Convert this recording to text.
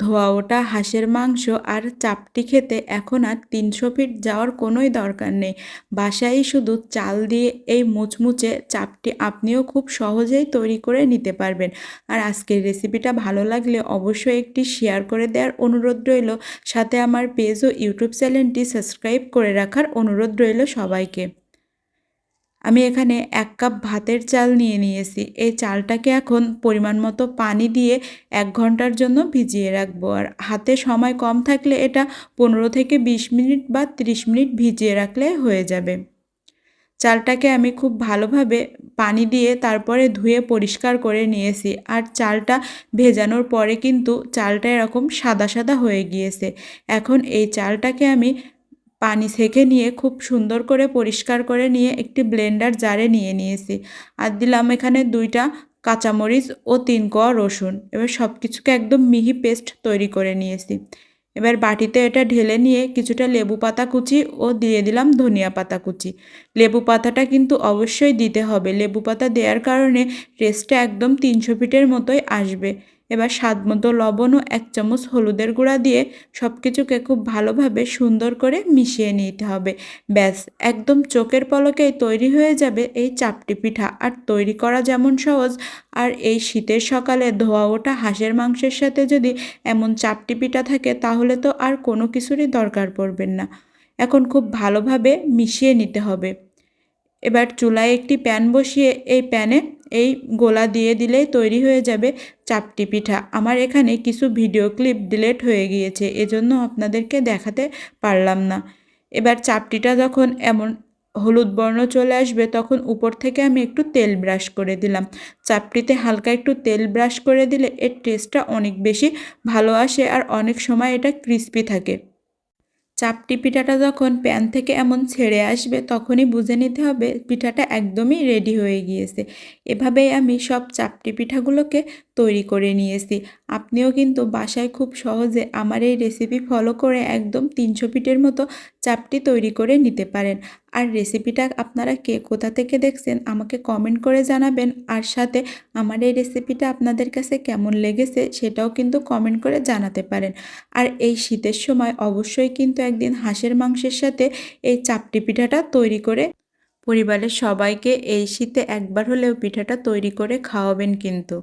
ধোয়া ওটা, হাঁসের মাংস আর চাপটি খেতে এখন আর তিনশো ফিট যাওয়ার কোনোই দরকার নেই। বাসায় শুধু চাল দিয়ে এই মুচমুচে চাপটি আপনিও খুব সহজেই তৈরি করে নিতে পারবেন। আর আজকের রেসিপিটা ভালো লাগলে অবশ্যই একটি শেয়ার করে দেওয়ার অনুরোধ রইল। সাথে আমার পেজ ও ইউটিউব চ্যানেলটি সাবস্ক্রাইব করে রাখার অনুরোধ রইল সবাইকে। আমি এখানে এক কাপ ভাতের চাল নিয়ে নিয়েছি। এই চালটাকে এখন পরিমাণ মতো পানি দিয়ে এক ঘণ্টার জন্য ভিজিয়ে রাখব। আর হাতে সময় কম থাকলে এটা পনেরো থেকে বিশ মিনিট বা 30 মিনিট ভিজিয়ে রাখলে হয়ে যাবে। চালটাকে আমি খুব ভালোভাবে পানি দিয়ে তারপরে ধুয়ে পরিষ্কার করে নিয়েছি। আর চালটা ভেজানোর পরে কিন্তু চালটা এরকম সাদা সাদা হয়ে গিয়েছে। এখন এই চালটাকে আমি পানি ছেঁকে নিয়ে খুব সুন্দর করে পরিষ্কার করে নিয়ে একটি ব্লেন্ডার জারে নিয়ে নিয়েছি। আর দিলাম এখানে দুইটা কাঁচামরিচ ও তিন কোয়া রসুন। এবার সব কিছুকে একদম মিহি পেস্ট তৈরি করে নিয়েছি। এবার বাটিতে এটা ঢেলে নিয়ে কিছুটা লেবু পাতা কুচি ও দিয়ে দিলাম ধনিয়া পাতা কুচি। লেবু পাতাটা কিন্তু অবশ্যই দিতে হবে। লেবু পাতা দেওয়ার কারণে টেস্টটা একদম তিনশো ফিটের মতোই আসবে। এবার স্বাদ মতো লবণ ও এক চামচ হলুদের গুঁড়া দিয়ে সব কিছুকে খুব ভালোভাবে সুন্দর করে মিশিয়ে নিতে হবে। ব্যাস, একদম চোখের পলকেই তৈরি হয়ে যাবে এই চাপটি পিঠা। আর তৈরি করা যেমন সহজ, আর এই শীতের সকালে ধোয়া ওঠা হাঁসের মাংসের সাথে যদি এমন চাপটি পিঠা থাকে, তাহলে তো আর কোনো কিছুরই দরকার পড়বেন না। এখন খুব ভালোভাবে মিশিয়ে নিতে হবে। এবার চুলায় একটি প্যান বসিয়ে এই প্যানে এই গোলা দিয়ে দিলেই তৈরি হয়ে যাবে চাপটি পিঠা। আমার এখানে কিছু ভিডিও ক্লিপ ডিলেট হয়ে গিয়েছে, এজন্য আপনাদেরকে দেখাতে পারলাম না। এবার চাপটিটা যখন এমন হলুদ বর্ণ চলে আসবে, তখন উপর থেকে আমি একটু তেল ব্রাশ করে দিলাম। চাপটিতে হালকা একটু তেল ব্রাশ করে দিলে এর টেস্টটা অনেক বেশি ভালো আসে আর অনেক সময় এটা ক্রিস্পি থাকে। চাপটি পিঠাটা যখন প্যান থেকে এমন ছেড়ে আসবে, তখনই বুঝে নিতে হবে পিঠাটা একদমই রেডি হয়ে গিয়েছে। এভাবেই আমি সব চাপটি পিঠাগুলোকে তৈরি করে নিয়েছি। আপনিও কিন্তু বাসায় খুব সহজে আমার এই রেসিপি ফলো করে একদম তিনশো পিঠের মতো চাপটি তৈরি করে নিতে পারেন। আর রেসিপিটা আপনারা কে কোথা থেকে দেখছেন আমাকে কমেন্ট করে জানাবেন। আর সাথে আমার এই রেসিপিটা আপনাদের কাছে কেমন লেগেছে সেটাও কিন্তু কমেন্ট করে জানাতে পারেন। আর এই শীতের সময় অবশ্যই কিন্তু একদিন হাঁসের মাংসের সাথে এই চাপটি পিঠাটা তৈরি করে পরিবারের সবাইকে এই শীতে একবার হলেও পিঠাটা তৈরি করে খাওয়াবেন কিন্তু।